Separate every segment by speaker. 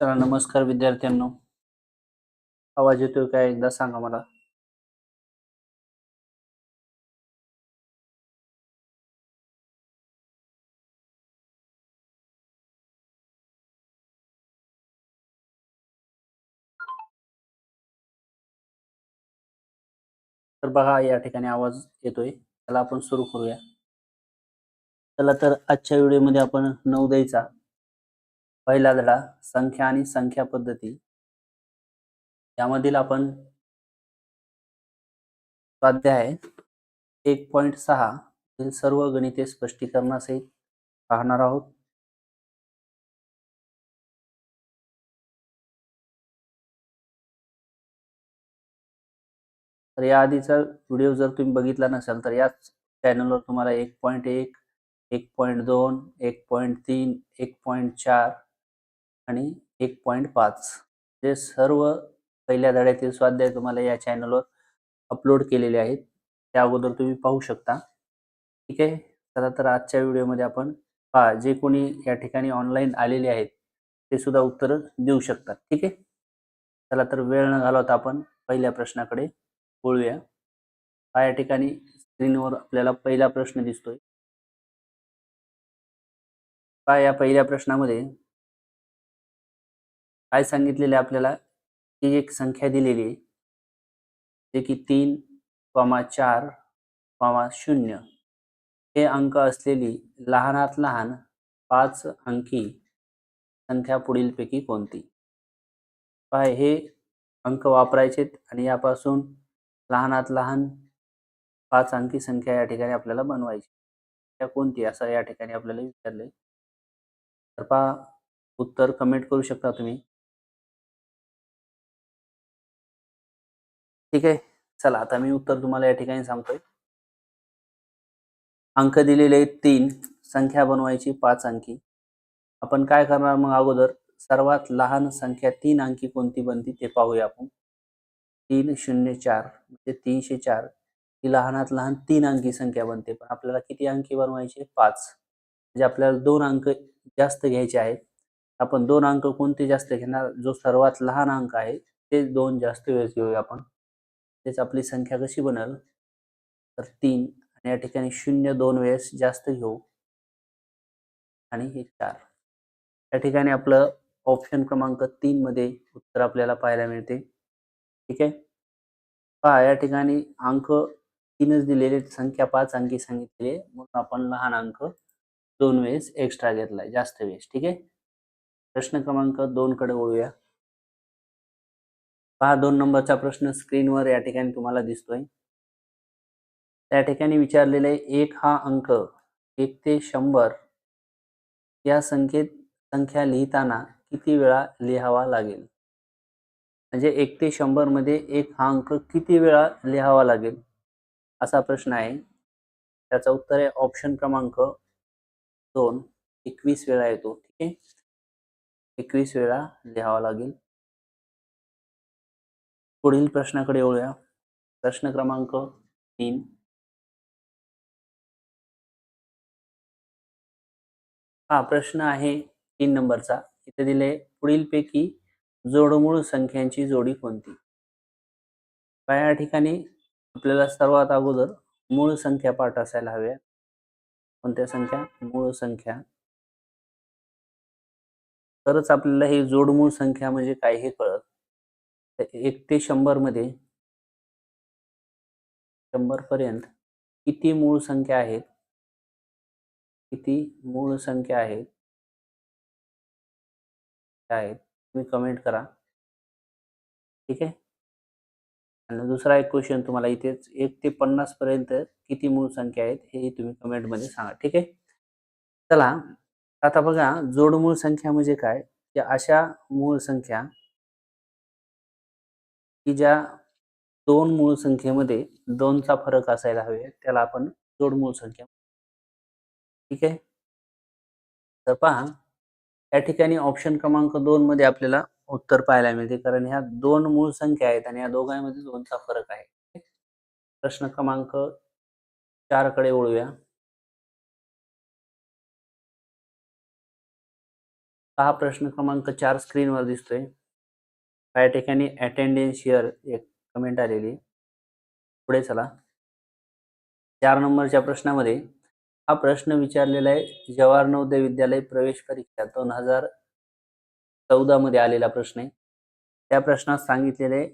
Speaker 1: चला नमस्कार विद्यार्थ्यांनो. आवाज येतोय काय एकदा सांगा मला? तर बघा या ठिकाणी आवाज येतोय. त्याला आपण सुरू करूया. चला तर आजच्या व्हिडिओमध्ये आपण नऊ द्यायचा. पहिला धडा संख्या आणि संख्या पद्धती यामधील आपण स्वाध्याय एक पॉइंट सहा सर्व गणिते स्पष्टीकरणासहित पाहणार आहोत. तर या आधीचा व्हिडिओ जर तुम्ही बघितला नसाल तर याच चॅनलवर तुम्हाला एक पॉईंट एक एक पॉईंट दोन एक पॉईंट तीन एक पॉईंट चार आणि एक पॉईंट पाच. जे सर्व पहिल्या धड्यातील स्वाध्याय तुम्हाला या चॅनलवर अपलोड केलेले आहेत त्या अगोदर तुम्ही पाहू शकता. ठीक आहे? चला तर आजच्या व्हिडिओमध्ये आपण पहा जे कोणी या ठिकाणी ऑनलाईन आलेले आहेत ते सुद्धा उत्तर देऊ शकतात. ठीक आहे? चला तर वेळ न घालवता आपण पहिल्या प्रश्नाकडे बोलूया हा या ठिकाणी स्क्रीनवर आपल्याला पहिला प्रश्न दिसतोय. पहा या पहिल्या प्रश्नामध्ये काय सांगितलेले आपल्याला? की एक संख्या दिलेली आहे. जे की तीन कॉमा चार कॉमा शून्य. हे अंक असलेली लहानात लहान पाच अंकी संख्या पुढीलपैकी कोणती? पाय हे अंक वापरायचेत आणि यापासून लहानात लहान पाच अंकी संख्या या ठिकाणी आपल्याला बनवायची. त्या कोणती? असं या ठिकाणी आपल्याला विचारले तर पहा उत्तर कमेंट करू शकता तुम्ही. ठीक आहे. चला आता मी उत्तर तुम्हाला या ठिकाणी सांगतोय. अंक दिलेले तीन संख्या बनवायची पाच अंकी. आपण काय करणार मग अगोदर? सर्वात लहान संख्या तीन अंकी कोणती बनती ते पाहूया आपण. तीन शून्य चार म्हणजे तीनशे चार. ही लहानात लहान तीन अंकी संख्या बनते. पण आपल्याला किती अंकी बनवायचे? पाच. म्हणजे आपल्याला दोन अंक जास्त घ्यायचे आहेत. आपण दोन अंक कोणते जास्त घेणार? जो सर्वात लहान अंक आहे ते दोन जास्त वेळेस घेऊया आपण. तेच आपली संख्या कशी बनल? तर तीन आणि या ठिकाणी शून्य दोन वेळेस जास्त घेऊ. आणि हे चार. या ठिकाणी आपलं ऑप्शन क्रमांक तीन मध्ये उत्तर आपल्याला पाहायला मिळते. ठीक आहे? पहा या ठिकाणी अंक तीनच दिलेले संख्या पाच अंकी सांगितलेली म्हणून आपण लहान अंक दोन वेळेस एक्स्ट्रा घेतलाय. जास्त वेळेस. ठीक आहे? प्रश्न क्रमांक दोन कडे वळूया. पहा दोन नंबरचा प्रश्न स्क्रीनवर या ठिकाणी तुम्हाला दिसतोय. त्या ठिकाणी विचारलेले आहे एक हा अंक एक ते शंभर या संख्येत संख्या लिहिताना किती वेळा लिहावा लागेल? म्हणजे एक ते शंभरमध्ये एक हा अंक किती वेळा लिहावा लागेल? असा प्रश्न आहे. त्याचं उत्तर आहे ऑप्शन क्रमांक दोन. एकवीस वेळा येतो ठीक आहे? एकवीस वेळा लिहावा लागेल. पुढील प्रश्नाकडे वळूया. प्रश्न क्रमांक तीन. हा प्रश्न आहे तीन नंबरचा. इथे दिले पुढीलपैकी जोडमूळ संख्यांची जोडी कोणती? या ठिकाणी आपल्याला सर्वात अगोदर मूळ संख्या पाठ असायला हव्या. कोणत्या संख्या? मूळ संख्या. तरच आपल्याला हे जोडमूळ संख्या म्हणजे काय हे कळत एक ते शंभरमध्ये किती मूळ संख्या आहेत? किती मूळ संख्या आहेत? आहेत? तुम्ही कमेंट करा. ठीक आहे? आणि दुसरा एक क्वेश्चन तुम्हाला इथेच एक ते पन्नास पर्यंत किती मूळ संख्या आहेत हे तुम्ही कमेंटमध्ये सांगा. ठीक आहे? चला आता बघा जोडमूळ संख्या म्हणजे काय? अशा मूळ संख्या की ज्या दोन मूळ संख्येमध्ये दोनचा फरक असायला हवे त्याला आपण जोड मूळ संख्या ठीक आहे? तर पहा या ठिकाणी ऑप्शन क्रमांक दोन मध्ये आपल्याला उत्तर पाहायला मिळते. कारण ह्या दोन मूळ संख्या आहेत आणि या दोघांमध्ये दोनचा फरक आहे. प्रश्न क्रमांक चारकडे ओळूया हा प्रश्न क्रमांक चार स्क्रीनवर दिसतोय. या ठिकाणी अटेंडन्स हिअर एक कमेंट आलेली पुढे चला. चार नंबरच्या प्रश्नामध्ये हा प्रश्न विचारलेला आहे जवाहर नवोदय विद्यालय प्रवेश परीक्षा दोन हजार चौदा मध्ये आलेला प्रश्न आहे. त्या प्रश्नात सांगितलेले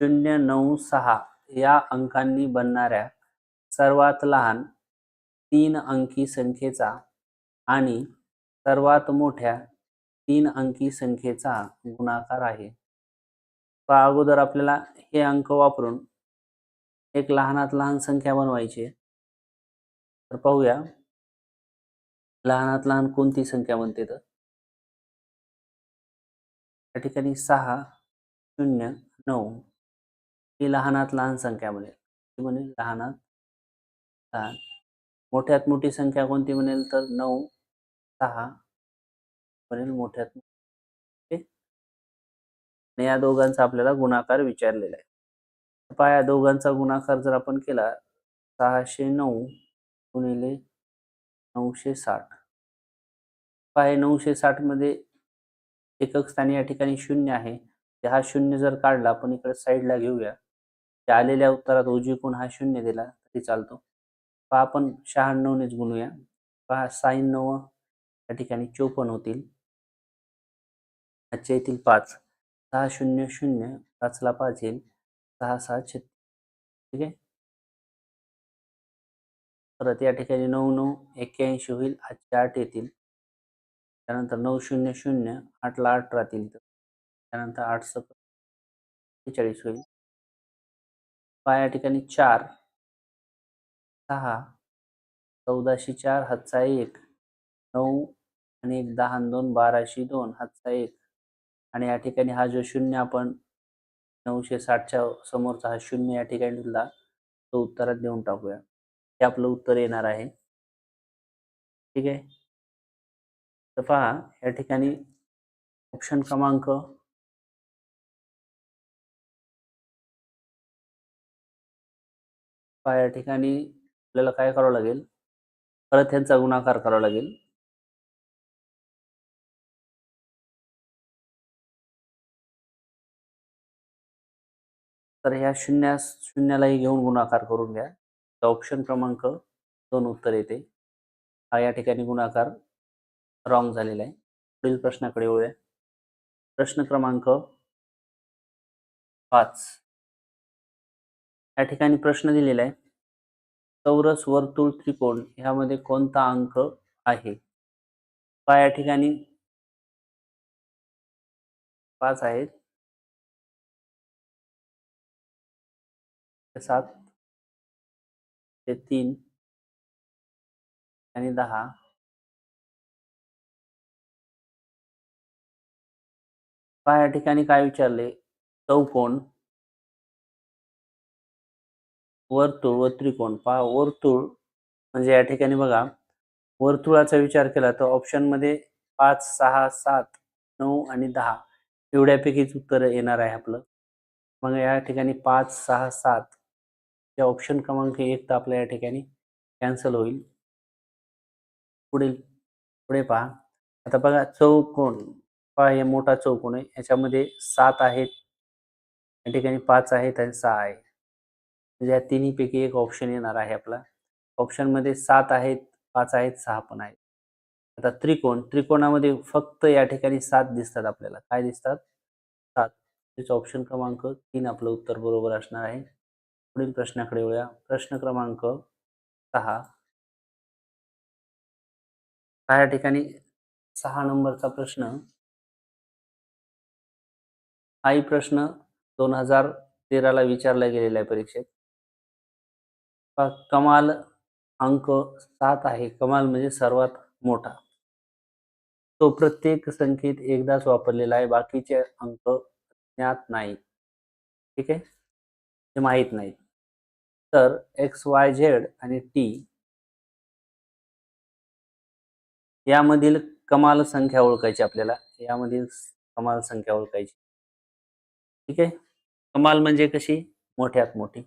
Speaker 1: शून्य नऊ सहा या अंकांनी बनणाऱ्या सर्वात लहान तीन अंकी संख्येचा आणि सर्वात मोठ्या तीन अंकी संख्येचा गुणाकार आहे. पहा अगोदर आपल्याला हे अंक वापरून एक लहानात लहान संख्या बनवायची तर पाहूया. लहानात लहान कोणती संख्या बनते तर? या ठिकाणी सहा शून्य नऊ ही लहानात लहान संख्या बनेल. ती बनेल लहानात लहान. मोठ्यात मोठी संख्या कोणती बनेल तर? नऊ सहा बनेल मोठ्यात आणि या दोघांचा आपल्याला गुणाकार विचारलेला आहे. पहा या दोघांचा गुणाकार जर आपण केला सहाशे नऊ गुणिले नऊशे साठ. पाय नऊशे साठमध्ये एकक स्थानी या ठिकाणी शून्य आहे. ते हा शून्य जर काढला आपण इकडे साईडला घेऊया. त्या आलेल्या उत्तरात उजवीकून हा शून्य दिला तरी चालतो. पहा आपण शहाण्णवनेच गुणूया. पहा साईन नव या ठिकाणी चोपन्न होतील. आजच्या येथील पाच. सहा शून्य शून्य पाचला पाच येईल. सहा सहा छत्तीस. ठीक आहे? परत या ठिकाणी नऊ नऊ एक्क्याऐंशी होईल. आजचे आठ येतील. त्यानंतर नऊ शून्य शून्य आठला आठ राहतील त्यानंतर आठ सत्तेचाळीस होईल. पहा या ठिकाणी चार. सहा. चौदाशे चार हातचा एक. नऊ आणि एक दहा दोन बाराशे दोन हातचा एक. आणि या ठिकाणी हा जो शून्य आपण नऊशे साठच्या समोरचा हा शून्य या ठिकाणी दिला तो उत्तरात देऊन टाकूया. हे आपलं उत्तर येणार आहे. ठीक आहे? तर पहा या ठिकाणी ऑप्शन क्रमांक पहा या ठिकाणी आपल्याला काय करावं लागेल? परत यांचा गुणाकार करावा लागेल. तर ह्या शून्या शून्यालाही घेऊन गुणाकार करून घ्या. तर ऑप्शन क्रमांक दोन उत्तर येते. हा या ठिकाणी गुणाकार रॉंग झालेला आहे. पुढील प्रश्नाकडे येऊया प्रश्न क्रमांक पाच. या ठिकाणी प्रश्न दिलेला आहे. चौरस वर्तुळ त्रिकोण ह्यामध्ये कोणता अंक आहे? पा या ठिकाणी पाच आहेत. सात ते तीन आणि दहा. पहा या ठिकाणी काय विचारले? चौकोन. वर्तुळ व त्रिकोण. पहा वर्तुळ म्हणजे या ठिकाणी बघा वर्तुळाचा विचार केला तर ऑप्शनमध्ये पाच सहा सात नऊ आणि दहा एवढ्यापैकीच उत्तर येणार आहे आपलं. मग या ठिकाणी पाच सहा सात या ऑप्शन क्रमांक एक तर आपल्या या ठिकाणी कॅन्सल होईल. पुढील पुढे पहा. आता बघा चौकोन. पहा हे मोठा चौकोन आहे. याच्यामध्ये सात आहेत. या ठिकाणी पाच आहेत आणि सहा आहे म्हणजे या तिन्हीपैकी एक ऑप्शन येणार आहे आपला. ऑप्शनमध्ये सात आहेत पाच आहेत सहा पण आहेत. आता त्रिकोण. त्रिकोणामध्ये फक्त या ठिकाणी सात दिसतात आपल्याला. काय दिसतात? सात. त्याचं ऑप्शन क्रमांक तीन आपलं उत्तर बरोबर असणार आहे. पुढील प्रश्नाकडे वळूया. प्रश्न क्रमांक सहा. या ठिकाणी सहा नंबरचा प्रश्न. हाही प्रश्न दोन हजार तेराला विचारला गेलेला आहे परीक्षेत. कमाल अंक सात आहे. कमाल म्हणजे सर्वात मोठा. तो प्रत्येक संख्येत एकदाच वापरलेला आहे. बाकीचे अंक ज्ञात नाही. ठीक आहे? ते माहीत नाहीत. तर एक्स वाय झेड आणि टी यामधील कमाल संख्या ओळखायची आपल्याला. यामधील कमाल संख्या ओळखायची. ठीक आहे? कमाल म्हणजे कशी? मोठ्यात मोठी.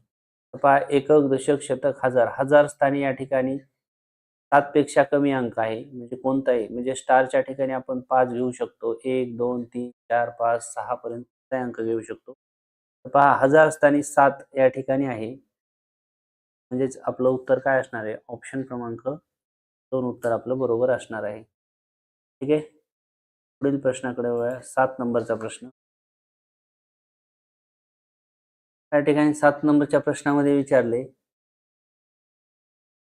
Speaker 1: पहा एकक दशक शतक हजार. हजार स्थानी या ठिकाणी सात पेक्षा कमी अंक आहे. म्हणजे कोणताही म्हणजे स्टारच्या ठिकाणी आपण पाच घेऊ शकतो. एक दोन तीन चार पाच सहा पर्यंत अंक घेऊ शकतो. पहा हजार स्थानी सात या ठिकाणी आहे. म्हणजेच आपलं उत्तर काय असणार आहे? ऑप्शन क्रमांक दोन उत्तर आपलं बरोबर असणार आहे. ठीक आहे? पुढील प्रश्नाकडे वळूया. सात नंबरचा प्रश्न. त्या ठिकाणी सात नंबरच्या प्रश्नामध्ये विचारले.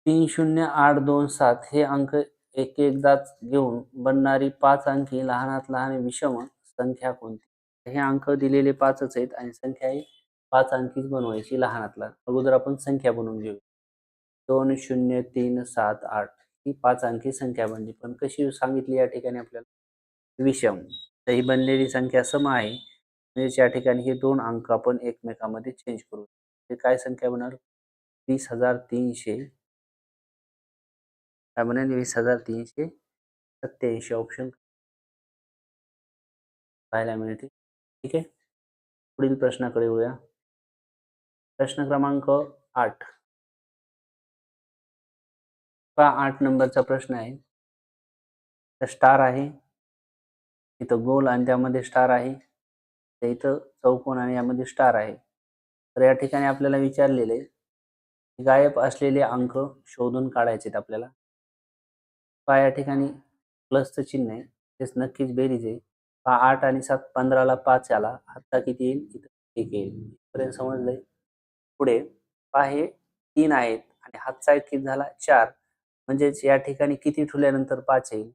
Speaker 1: तीन शून्य आठ दोन सात हे अंक एक एकदाच घेऊन बनणारी पाच अंकी लहानात लहान विषम संख्या कोणती? हे अंक दिलेले पाचच आहेत आणि संख्या ही पाच अंकीच बनवायची लहानातला. अगोदर आपण संख्या बनवून घेऊ. दोन शून्य तीन सात आठ ही पाच अंकी संख्या बनली. पण कशी सांगितली या ठिकाणी आपल्याला? विषम. तर ही बनलेली संख्या सम आहे. म्हणजे या ठिकाणी हे दोन अंक आपण एकमेकांमध्ये चेंज करू. ते काय संख्या बनणार वीस हजार तीनशे. काय म्हणाल? वीस हजार तीनशे सत्याऐंशी. ऑप्शन पाहायला मिळते. ठीक आहे? पुढील प्रश्नाकडे येऊया. प्रश्न क्रमांक आठ. पहा आठ नंबरचा प्रश्न आहे. तर स्टार आहे. इथं गोल आणि त्यामध्ये स्टार आहे. इथं चौकोन आणि यामध्ये स्टार आहे. तर या ठिकाणी आपल्याला विचारलेले गायब असलेले अंक शोधून काढायचे आहेत आपल्याला. पहा या ठिकाणी प्लसचं चिन्ह आहे. तेच नक्कीच बेरीज आहे. आठ आणि सात पंधराला पाच आला आत्ता किती येईल? इथं एक येईल. इथपर्यंत समजलंय? पुढे पहा हे तीन आहेत आणि हातचा एक किती झाला? चार. म्हणजेच या ठिकाणी किती ठेवल्यानंतर पाच येईल?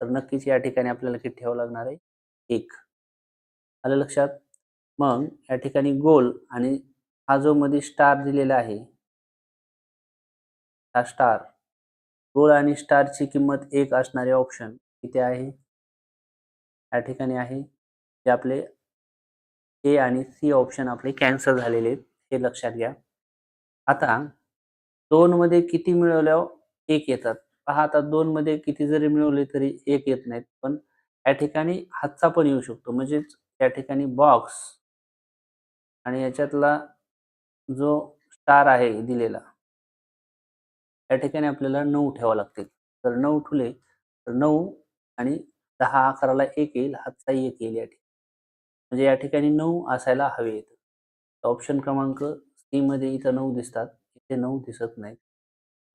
Speaker 1: तर नक्कीच या ठिकाणी आपल्याला किती ठेवावं लागणार आहे? एक. आलं लक्षात? मग या ठिकाणी गोल आणि हा जो मध्ये स्टार दिलेला आहे हा स्टार. गोल आणि स्टारची किंमत एक असणारे ऑप्शन किती आहे? या ठिकाणी आहे जे आपले ए आणि सी ऑप्शन आपले कॅन्सल झालेले आहेत हे लक्षात घ्या. आता दोन मध्ये किती मिळवल्यावर एक येतात. पहा आता दोन मध्ये किती जरी मिळवले तरी एक येत नाहीत पण या ठिकाणी हातचा पण येऊ शकतो. म्हणजेच या ठिकाणी बॉक्स आणि याच्यातला जो स्टार आहे दिलेला या ठिकाणी आपल्याला नऊ ठेवावं लागतील. तर नऊ ठुले तर नऊ आणि दहा अकराला एक येईल हातचा एक येईल या ठिकाणी. म्हणजे या ठिकाणी नऊ असायला हवे आहेत. ऑप्शन क्रमांक सी मध्ये इथं नऊ दिसतात. इथे नऊ दिसत नाहीत.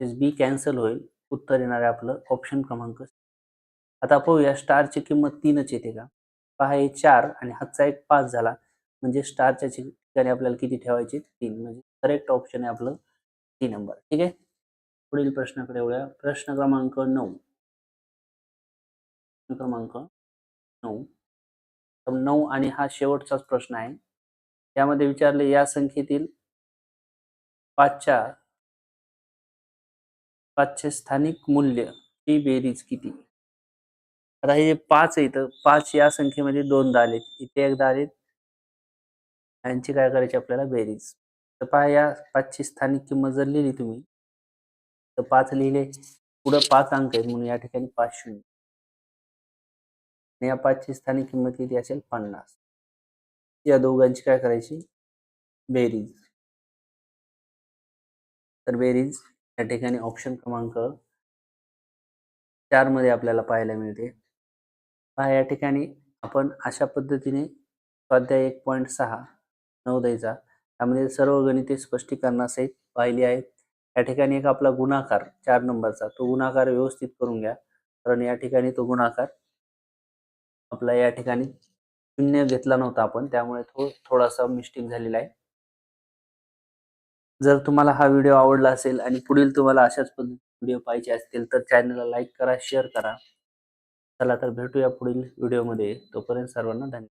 Speaker 1: बी कॅन्सल होईल. उत्तर येणार आहे आपलं ऑप्शन क्रमांक आता पाहूया स्टारची किंमत तीनच येते का? पहा हे चार आणि हातचा एक पाच झाला. म्हणजे स्टारच्या ठिकाणी आपल्याला किती ठेवायचे? तीन. म्हणजे करेक्ट ऑप्शन आहे आपलं तीन नंबर ठीक आहे? पुढील प्रश्नाकडे येऊया प्रश्न क्रमांक नऊ. क्रमांक नऊ. तर नऊ आणि हा शेवटचाच प्रश्न आहे. यामध्ये विचारले या संख्येतील पाचच्या पाचचे स्थानिक मूल्य ची बेरीज किती? आता हे जे पाच आहे तर पाच या संख्येमध्ये दोनदा आलेत. इथे एकदा आलेत. यांची काय करायची आपल्याला बेरीज? तर पहा या पाचची स्थानिक किंमत जर लिहिली तुम्ही तर पाच लिहिले. पुढं पाच अंक आहेत म्हणून या ठिकाणी पाच शून्य. आणि या पाचची स्थानिक किंमत किती असेल पन्नास. या दोघांची काय करायची? बेरीज. तर बेरीज या ठिकाणी ऑप्शन क्रमांक चारमध्ये आपल्याला पाहायला मिळते. पहा या ठिकाणी आपण अशा पद्धतीने स्वाध्याय एक पॉईंट सहा नवोदयचा त्यामध्ये सर्व गणिते स्पष्टीकरणासहित पाहिली आहेत. या ठिकाणी एक आपला गुणाकार चार नंबरचा तो गुणाकार व्यवस्थित करून घ्या. कारण या ठिकाणी तो गुणाकार आपला या ठिकाणी शून्य घेतला नव्हता आपण त्यामुळे तो थोडासा मिस्टेक झालेला आहे. जर तुम्हाला हा व्हिडिओ आवडला असेल आणि पुढील तुम्हाला अशाच पद्धतीने व्हिडिओ पाहिजे असतील तर चॅनलला लाईक करा शेअर करा. चला तर भेटूया पुढील व्हिडिओमध्ये तोपर्यंत सर्वांना धन्यवाद.